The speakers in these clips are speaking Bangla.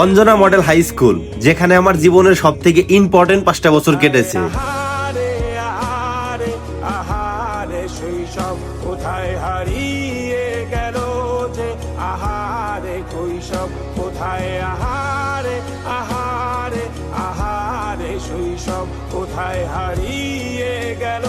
অঞ্জনা মডেল হাই স্কুল যেখানে আমার জীবনের সব থেকে ইম্পর্টেন্ট পাঁচটা বছর কেটেছে। শৈশব কোথায় হারিয়ে যে? আহারে কৈশব কোথায়? আহারে আহারে আহারে শৈশব কোথায় হারিয়ে গেল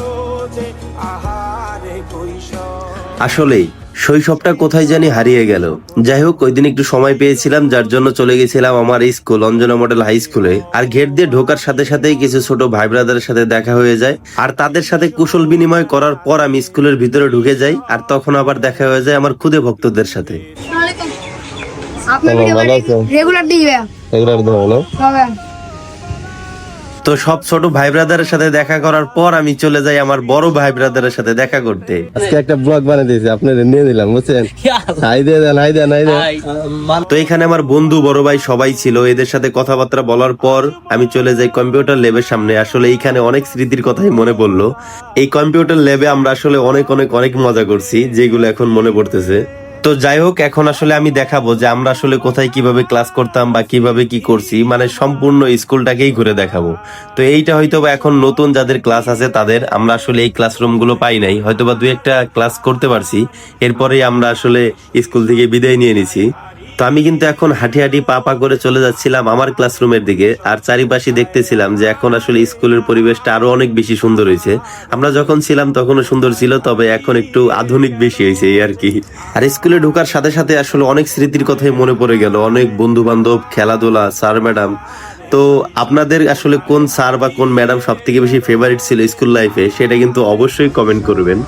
যে? আহারে কৈশব আসলেই শৈশবটা কোথায় জানি হারিয়ে গেল। যাই হোক ওই দিন একটু সময় পেয়েছিলাম যার জন্য চলে গেছিলাম আমার স্কুল অঞ্জনা মডেল হাই স্কুলে। আর গেট দিয়ে ঢোকার সাথে সাথেই কিছু ছোট ভাই ব্রাদারের সাথে দেখা হয়ে যায়। আর তাদের সাথে কুশল বিনিময় করার পর আমি স্কুলের ভিতরে ঢুকে যাই আর তখন আবার দেখা হয়ে যায় আমার খুদে ভক্তদের সাথে? রেগুলার দিবে রেগুলার ধরো হবে। তো সব ছোট ভাই ব্রাদারের সাথে দেখা করার পর আমি চলে যাই আমার বড় ভাই ব্রাদারের সাথে দেখা করতে। আজকে একটা ব্লগ বানিয়ে দিয়েছি আপনাদের নিয়ে দিলাম বুঝছেন? হাই দেন হাই দেন হাই দেন। তো এখানে আমার বন্ধু বড় ভাই সবাই ছিল এদের সাথে কথাবার্তা বলার পর আমি চলে যাই কম্পিউটার ল্যাবের সামনে। আসলে এইখানে অনেক স্মৃতির কথাই মনে পড়ল। এই কম্পিউটার ল্যাবে আমরা আসলে অনেক অনেক অনেক মজা করছি যেগুলো এখন মনে পড়তেছে। তো যাই হোক, এখন আসলে আমি দেখাবো যে আমরা আসলে কোথায় কীভাবে ক্লাস করতাম বা কীভাবে কি করছি। মানে সম্পূর্ণ স্কুলটাকেই ঘুরে দেখাবো। তো এইটা হয়তো বা এখন নতুন যাদের ক্লাস আছে তাদের, আমরা আসলে এই ক্লাসরুমগুলো পাই নাই। হয়তো বা দু একটা ক্লাস করতে পারছি। এরপরেই আমরা আসলে স্কুল থেকে বিদায় নিয়ে নিছি। তো আমি কিন্তু এখন হাঁটি হাঁটি পা পা করে চলে যাচ্ছিলাম আমার ক্লাসরুমের দিকে, আর চারিপাশে দেখতেছিলাম যে এখন আসলে স্কুলের পরিবেশটা আরও অনেক বেশি সুন্দর হয়েছে। আমরা যখন ছিলাম তখনও সুন্দর ছিল, তবে এখন একটু আধুনিক বেশি হয়েছে এই আর কি। আর স্কুলে ঢোকার সাথে সাথে আসলে অনেক স্মৃতির কথাই মনে পড়ে গেল, অনেক বন্ধু বান্ধব খেলাধুলা, স্যার, ম্যাডাম। তো আপনাদের আসলে কোন স্যার বা কোন ম্যাডাম সব থেকে বেশি ফেভারিট ছিল স্কুল লাইফে সেটা কিন্তু অবশ্যই কমেন্ট করবেন।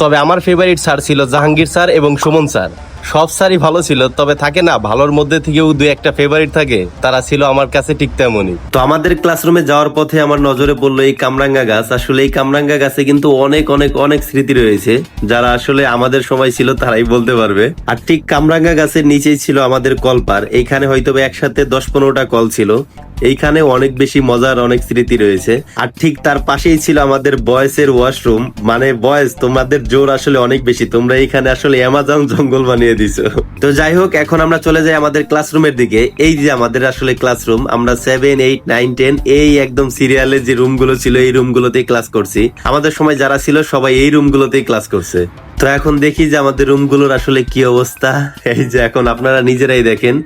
তবে আমার ফেভারিট স্যার ছিল জাহাঙ্গীর স্যার এবং সুমন স্যার সব স্যারই ভালো ছিল, তবে থাকে না, ভালোর মধ্যে থেকেও দু একটা ফেভারিট থাকে, তারা ছিল আমার কাছে ঠিক তেমনই। তো আমাদের ক্লাসরুমে যাওয়ার পথে আমার নজরে পড়ল এই কামরাঙ্গা গাছ। আসলে এই কামরাঙ্গা গাছে কিন্তু অনেক অনেক অনেক স্মৃতি রয়েছে, যারা আসলে আমাদের সময় ছিল তারাই বলতে পারবে। আর ঠিক কামরাঙ্গা গাছের নিচেই ছিল আমাদের কলপার এইখানে হয়তো একসাথে দশ পনেরোটা কল ছিল। এইখানে অনেক বেশি মজার অনেক স্মৃতি রয়েছে। আর ঠিক তার পাশেই ছিল আমাদের বয়েসের ওয়াশরুম। মানে বয়েস, তোমাদের জোর আসলে অনেক বেশি। তোমরা এখানে আসলে অ্যামাজন জঙ্গল বানিয়ে দিছো। তো যাই হোক, এখন আমরা চলে যাই আমাদের ক্লাসরুমের দিকে। এই যে আমাদের আসলে ক্লাসরুম, আমরা সেভেন এইট নাইন টেন এই একদম সিরিয়ালে যে রুমগুলো ছিল, এই রুমগুলোতেই ক্লাস করছি। আমাদের সময় যারা ছিল, সবাই এই রুমগুলোতেই ক্লাস করছে। তো এখন দেখি যে আমাদের রুমগুলোর আসলে কি অবস্থা। এই যে এখন আপনারা নিজেরাই দেখেন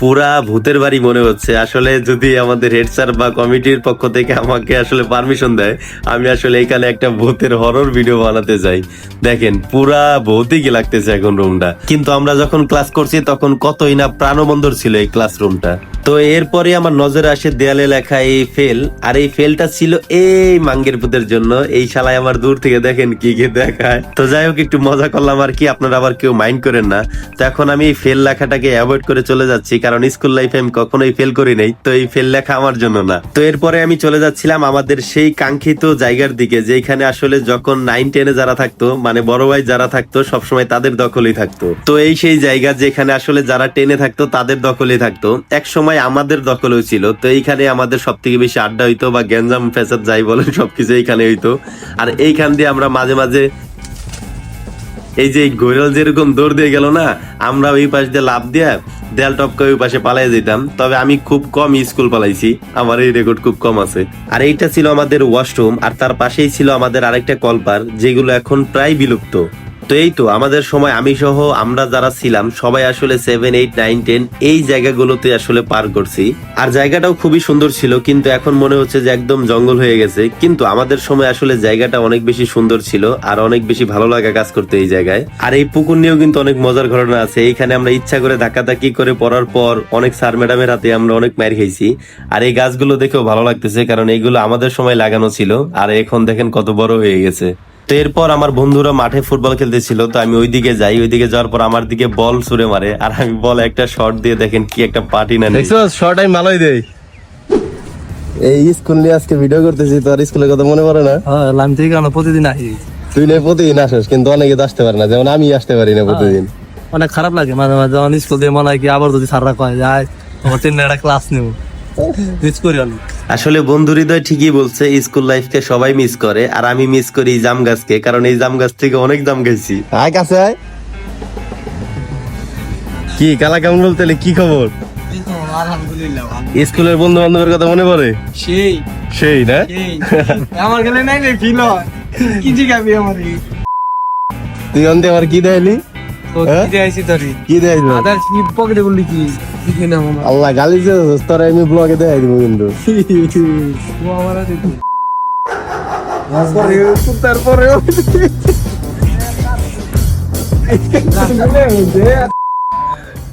পুরা ভূতের বাড়ি মনে হচ্ছে। আসলে যদি আমাদের হেড স্যার বা কমিটির পক্ষ থেকে আমাকে আসলে পারমিশন দেয়, আমি আসলে এখানে একটা ভূতের হরর ভিডিও বানাতে চাই দেখেন, পুরা ভৌতিকই লাগতেছে এখন রুমটা কিন্তু আমরা যখন ক্লাস করছি, তখন কতই না প্রাণবন্দর ছিল এই ক্লাসরুমটা তো এরপরে আমার নজরে আসে দেয়ালে লেখা এই ফেল, আর এই ফেলটা ছিল এই মাঙ্গের ভূতের জন্য। এই শালায় আমার দূর থেকে দেখেন কি কি দেখায়। তো যাই হোক, একটু মজা করলাম আর কি, আপনারা আবার কেউ মাইন্ড করেন না। তো এখন আমি এই ফেল লেখাটাকে অ্যাভয়েড করে চলে যাচ্ছি, কারণ স্কুল লাইফে আমি কখনোই ফেল করি নাই। তো এই ফেল লেখা আমার জন্য না। তো এরপরে আমি চলে যাচ্ছিলাম আমাদের সেই কাঙ্ক্ষিত জায়গার দিকে, যেখানে আসলে যখন নাইন টেনে যারা থাকতো মানে বড় ভাই যারা থাকতো, সবসময় তাদের দখলেই থাকতো। তো এই সেই জায়গা যেখানে আসলে যারা টেনে থাকতো, তাদের দখলেই থাকতো। এক সময় আমাদের দখলেও ছিল তো এইখানে আমাদের সব থেকে বেশি আড্ডা হইতো বা গ্যাঞ্জাম ফেসাদ যাই বলেন, সবকিছু এইখানে হইতো। আর এইখান দিয়ে আমরা মাঝে মাঝে এই যে গোয়েল যেরকম দৌড় দিয়ে গেল না, আমরা ওই পাশ দিয়ে লাভ দিয়ে দেয়াল টপকে ওই পাশে পালাই যেতাম। তবে আমি খুব কম স্কুল পালাইছি, আমার এই রেকর্ড খুব কম আছে। আর এইটা ছিল আমাদের ওয়াশরুম আর তার পাশেই ছিল আমাদের আরেকটা কলপার, যেগুলো এখন প্রায় বিলুপ্ত। তো এই তো, আমাদের সময় আমি সহ আমরা যারা ছিলাম, সবাই আসলে সেভেন এইট নাইন টেন এই জায়গাগুলোতে আসলে পার করছি। আর জায়গাটাও খুবই সুন্দর ছিল, কিন্তু এখন মনে হচ্ছে যে একদম জঙ্গল হয়ে গেছে। কিন্তু আমাদের সময় আসলে জায়গাটা অনেক বেশি সুন্দর ছিল, আর অনেক বেশি ভালো লাগা কাজ করতে এই জায়গায়। আর এই পুকুর নিয়েও কিন্তু অনেক মজার ঘটনা আছে। এইখানে আমরা ইচ্ছা করে ধাক্কাধাক্কি করে পড়ার পর অনেক স্যার ম্যাডামের হাতে আমরা অনেক মার খাইছি। আর এই গাছগুলো দেখেও ভালো লাগতেছে, কারণ এইগুলো আমাদের সময় লাগানো ছিল, আর এখন দেখেন কত বড় হয়ে গেছে। তো এরপর আমার বন্ধুরা মাঠে ফুটবল খেলতেছিল তো আমি ওইদিকে যাই ওইদিকে যাওয়ার পর আমার দিকে বল ছুড়ে মারে আর আমি বল একটা শট দিয়ে দেখেন কি একটা পার্টি না নিই। দেখছ শর্ট টাইম ভালোই দেই। এই স্কুল নিয়ে আজকে ভিডিও করতেছি তোর স্কুলের কথা মনে পড়ে না? হ্যাঁ লাইম থেকে কেন প্রতিদিন আহি তুই না প্রতিদিন আসিস কিন্তু অনেকে আসতে পারে না যেমন আমি আসতে পারি না প্রতিদিন। অনেক খারাপ লাগে মাঝে মাঝে যখন স্কুল দিয়ে মনে হয় কি আবার যদি স্যাররা কয় যায় তোমার তিন একটা ক্লাস নেব। মিস করি অনেক। আসলে বন্ধু হৃদয় ঠিকই বলছে স্কুল লাইফকে সবাই মিস করে আর আমি মিস করি এই জাম গাছকে কারণ এই জাম গাছ থেকে অনেক জাম খাইছি। আয় কাছে আয়। কি কালা কেমন বলতে কি খবর? স্কুলের বন্ধু বান্ধবের কথা মনে পড়ে? সেই। সেই না? আমার গেলে নাই রে কি জিগাবি আমার? তুই অন্তে আমার কি দেয়লি? হ্যাঁ? কি তোরি? কি দেয়লি আদার পকেটে বললি কি? আল্লাহ গালি যে তোরা আমি ব্লগে দেখাই দিব কিন্তু।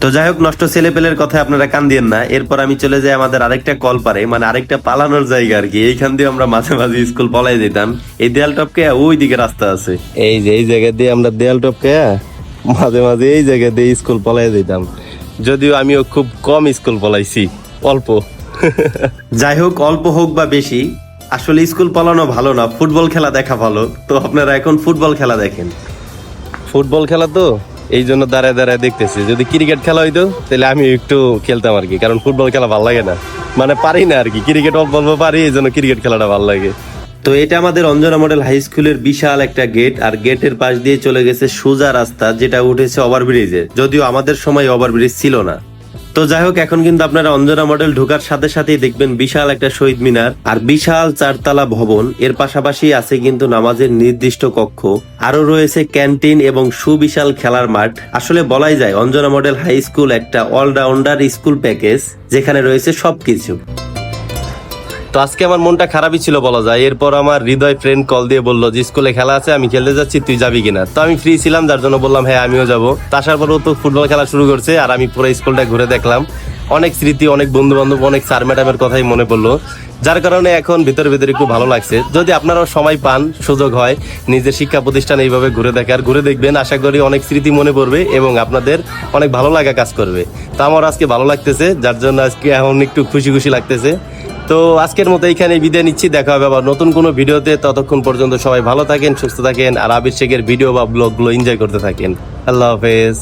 তো যাই হোক নষ্ট ছেলে পেলের কথা আপনারা কান দিয়েন না। এরপর আমি চলে যাই আমাদের আরেকটা কল পারে মানে আরেকটা পালানোর জায়গা আর কি। এইখান দিয়ে আমরা মাঝে মাঝে স্কুল পলাই যেতাম। এই দেয়াল টপকে ওই দিকে রাস্তা আছে। এই যে এই জায়গা দিয়ে আমরা দেয়াল টপকে মাঝে মাঝে এই জায়গা দিয়ে স্কুল পলাই দিতাম যদিও আমিও খুব কম স্কুল পলাইছি অল্প। যাই হোক অল্প হোক বা বেশি আসলে স্কুল পালানো ভালো না ফুটবল খেলা দেখা ভালো। তো আপনারা এখন ফুটবল খেলা দেখেন। ফুটবল খেলা তো এই জন্য দাঁড়ায় দাঁড়ায় দেখতেছি। যদি ক্রিকেট খেলা হইতো তাহলে আমি একটু খেলতাম আর কি কারণ ফুটবল খেলা ভালো লাগে না। মানে পারি না আর কি ক্রিকেট অল্প অল্প পারি এই জন্য ক্রিকেট খেলাটা ভালো লাগে। তো এটা আমাদের অঞ্জনা মডেল হাই স্কুলের বিশাল একটা গেট, আর গেটের পাশ দিয়ে চলে গেছে সোজা রাস্তা, যেটা উঠেছে ওভারব্রিজে। যদিও আমাদের সময় ওভারব্রিজ ছিল না। তো যাই হোক, এখন কিন্তু আপনারা অঞ্জনা মডেল ঢোকার সাথে সাথেই দেখবেন বিশাল একটা শহীদ মিনার, আর বিশাল চারতলা ভবন। এর পাশাপাশি আছে কিন্তু নামাজের নির্দিষ্ট কক্ষ আরও রয়েছে ক্যান্টিন এবং সুবিশাল খেলার মাঠ। আসলে বলাই যায়, অঞ্জনা মডেল হাই স্কুল একটা অলরাউন্ডার স্কুল প্যাকেজ, যেখানে রয়েছে সবকিছু। তো আজকে আমার মনটা খারাপই ছিল বলা যায়। এরপর আমার হৃদয় ফ্রেন্ড কল দিয়ে বলল, যে স্কুলে খেলা আছে, আমি খেলতে যাচ্ছি, তুই যাবি কিনা? তো আমি ফ্রি ছিলাম, যার জন্য বললাম হ্যাঁ আমিও যাব। তাসার পরেও তো ফুটবল খেলা শুরু করছে, আর আমি পুরো স্কুলটা ঘুরে দেখলাম। অনেক স্মৃতি, অনেক বন্ধু বান্ধব অনেক স্যার ম্যাডামের কথাই মনে পড়ল, যার কারণে এখন ভিতরে ভিতরে একটু ভালো লাগছে। যদি আপনারাও সময় পান, সুযোগ হয়, নিজের শিক্ষা প্রতিষ্ঠান এইভাবে ঘুরে দেখার, ঘুরে দেখবেন, আশা করি অনেক স্মৃতি মনে পড়বে এবং আপনাদের অনেক ভালো লাগা কাজ করবে। তো আমার আজকে ভালো লাগতেছে, যার জন্য আজকে এখন একটু খুশি খুশি লাগতেছে। তো আজকের মতো এইখানে বিদায় নিচ্ছি। দেখা হবে আবার নতুন কোনো ভিডিওতে। ততক্ষণ পর্যন্ত সবাই ভালো থাকেন, সুস্থ থাকেন, আর আবির শেখের ভিডিও বা ব্লগগুলো এনজয় করতে থাকেন। আল্লাহ হাফেজ।